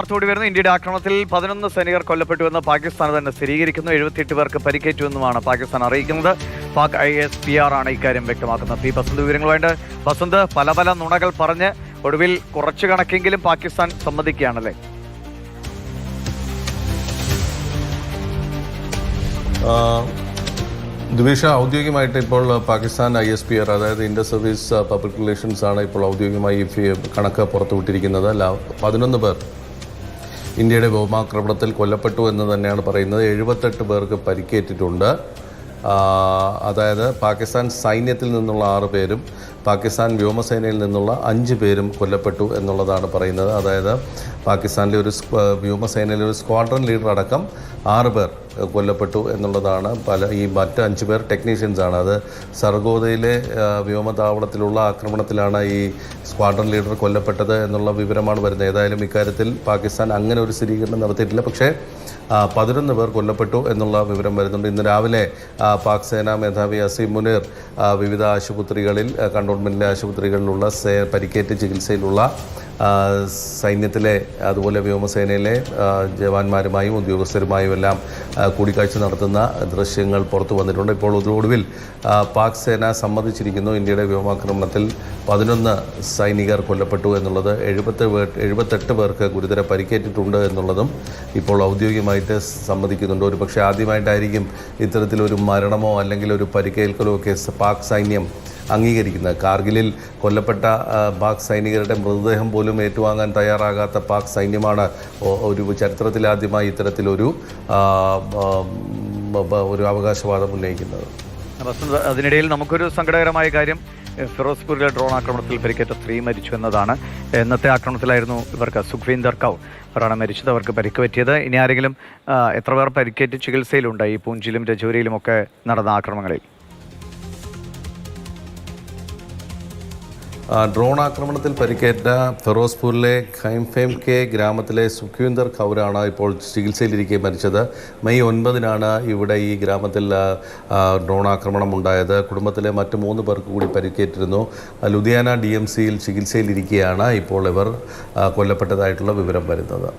വാർത്തോടി വരുന്ന. ഇന്ത്യയുടെ ആക്രമണത്തിൽ പതിനൊന്ന് സൈനികർ കൊല്ലപ്പെട്ടുവെന്ന് പാകിസ്ഥാൻ തന്നെ സ്ഥിരീകരിക്കുന്നു. എഴുപത്തിയെട്ട് പേർക്ക് പരിക്കേറ്റുവെന്നുമാണ് പാകിസ്ഥാൻ അറിയിക്കുന്നത്. Pak I S P R ആണ് ഇക്കാര്യം വ്യക്തമാക്കുന്നത്. പി ബസന്ത് വിവരങ്ങളുമായിട്ട് ബസന്ത് പല പല നുണകൾ പറഞ്ഞ് ഒടുവിൽ കുറച്ചു കണക്കെങ്കിലും പാകിസ്ഥാൻ സമ്മതിക്കുകയാണല്ലേ? ദുബീഷ ഔദ്യോഗികമായിട്ട് ഇപ്പോൾ Pakistan I S P R അതായത് ഇന്ത്യ സർവീസ് പബ്ലിക് റിലേഷൻസ് ആണ് ഇപ്പോൾ ഔദ്യോഗികമായി കണക്ക് പുറത്തുവിട്ടിരിക്കുന്നത്. അല്ല പതിനൊന്ന് പേർ ഇന്ത്യയുടെ വ്യോമാക്രമണത്തിൽ കൊല്ലപ്പെട്ടു എന്ന് തന്നെയാണ് പറയുന്നത്. എഴുപത്തെട്ട് പേർക്ക് പരിക്കേറ്റിട്ടുണ്ട്. അതായത് പാകിസ്ഥാൻ സൈന്യത്തിൽ നിന്നുള്ള ആറ് പേരും പാകിസ്ഥാൻ വ്യോമസേനയിൽ നിന്നുള്ള അഞ്ച് പേരും കൊല്ലപ്പെട്ടു എന്നുള്ളതാണ് പറയുന്നത്. അതായത് പാകിസ്ഥാനിലെ ഒരു വ്യോമസേനയിലെ ഒരു സ്ക്വാഡ്രൺ ലീഡർ അടക്കം ആറ് പേർ കൊല്ലപ്പെട്ടു എന്നുള്ളതാണ് പല ഈ മറ്റ് അഞ്ച് പേർ ടെക്നീഷ്യൻസാണ് അത് സർഗോദയിലെ വ്യോമതാവളത്തിലുള്ള ആക്രമണത്തിലാണ് ഈ സ്ക്വാഡ്രൺ ലീഡർ കൊല്ലപ്പെട്ടത് എന്നുള്ള വിവരമാണ് വരുന്നത്. ഏതായാലും ഇക്കാര്യത്തിൽ പാകിസ്ഥാൻ അങ്ങനെ ഒരു സ്ഥിരീകരണം നടത്തിയിട്ടില്ല. പക്ഷേ പതിനൊന്ന് പേർ കൊല്ലപ്പെട്ടു എന്നുള്ള വിവരം വരുന്നുണ്ട്. ഇന്ന് രാവിലെ പാക് സേനാ മേധാവി അസീം മുനീർ വിവിധ ആശുപത്രികളിൽ കണ്ടോൺമെന്റിലെ ആശുപത്രികളിലുള്ള സേ പരിക്കേറ്റ് ചികിത്സയിലുള്ള സൈന്യത്തിലെ അതുപോലെ വ്യോമസേനയിലെ ജവാന്മാരുമായും ഉദ്യോഗസ്ഥരുമായും എല്ലാം കൂടിക്കാഴ്ച നടത്തുന്ന ദൃശ്യങ്ങൾ പുറത്തു വന്നിട്ടുണ്ട്. ഇപ്പോൾ ഒടുവിൽ പാക് സേന സമ്മതിച്ചിരിക്കുന്നു ഇന്ത്യയുടെ വ്യോമാക്രമണത്തിൽ പതിനൊന്ന് സൈനികർ കൊല്ലപ്പെട്ടു എന്നുള്ളത് എഴുപത്തി എഴുപത്തെട്ട് പേർക്ക് ഗുരുതര പരിക്കേറ്റിട്ടുണ്ട് എന്നുള്ളതും ഇപ്പോൾ ഔദ്യോഗികമായിട്ട് സമ്മതിക്കുന്നുണ്ട്. ഒരു പക്ഷേ ആദ്യമായിട്ടായിരിക്കും ഇത്തരത്തിലൊരു മരണമോ അല്ലെങ്കിൽ ഒരു പരിക്കേൽക്കലോ ഒക്കെ പാക് സൈന്യം അംഗീകരിക്കുന്നത്. കാർഗിലിൽ കൊല്ലപ്പെട്ട പാക് സൈനികരുടെ മൃതദേഹം പോലും ഏറ്റുവാങ്ങാൻ തയ്യാറാകാത്ത പാക് സൈന്യമാണ് ഒരു ചരിത്രത്തിലാദ്യമായി ഇത്തരത്തിലൊരു ഒരു അവകാശവാദം ഉന്നയിക്കുന്നത്. അതിനിടയിൽ നമുക്കൊരു സങ്കടകരമായ കാര്യം. ഫിറോസ്പൂരിലെ ഡ്രോൺ ആക്രമണത്തിൽ പരിക്കേറ്റ സ്ത്രീ മരിച്ചു എന്നതാണ്. ഇന്നത്തെ ആക്രമണത്തിലായിരുന്നു ഇവർക്ക് സുഖ്വീന്ദർ കൗർ. അവരാണ് മരിച്ചത് അവർക്ക് പരിക്ക് പറ്റിയത് ഇനി ആരെങ്കിലും എത്ര പേർ പരിക്കേറ്റ് ചികിത്സയിലുണ്ട്? ഈ പൂഞ്ചിലും രജോരിയിലും ഒക്കെ നടന്ന ആക്രമണങ്ങളിൽ. ഡ്രോൺ ആക്രമണത്തിൽ പരിക്കേറ്റ ഫിറോസ്പൂരിലെ ഖൈംഫേം കെ ഗ്രാമത്തിലെ സുഖ്വീന്ദർ കൗരാണ് ഇപ്പോൾ ചികിത്സയിലിരിക്കെ മരിച്ചത്. മെയ് ഒൻപതിനാണ് ഇവിടെ ഈ ഗ്രാമത്തിൽ ഡ്രോൺ ആക്രമണം ഉണ്ടായത്. കുടുംബത്തിലെ മറ്റ് മൂന്ന് പേർക്ക് കൂടി പരിക്കേറ്റിരുന്നു. ലുധിയാന ഡി എം സിയിൽ ചികിത്സയിലിരിക്കെയാണ് ഇപ്പോൾ ഇവർ കൊല്ലപ്പെട്ടതായിട്ടുള്ള വിവരം വരുന്നത്.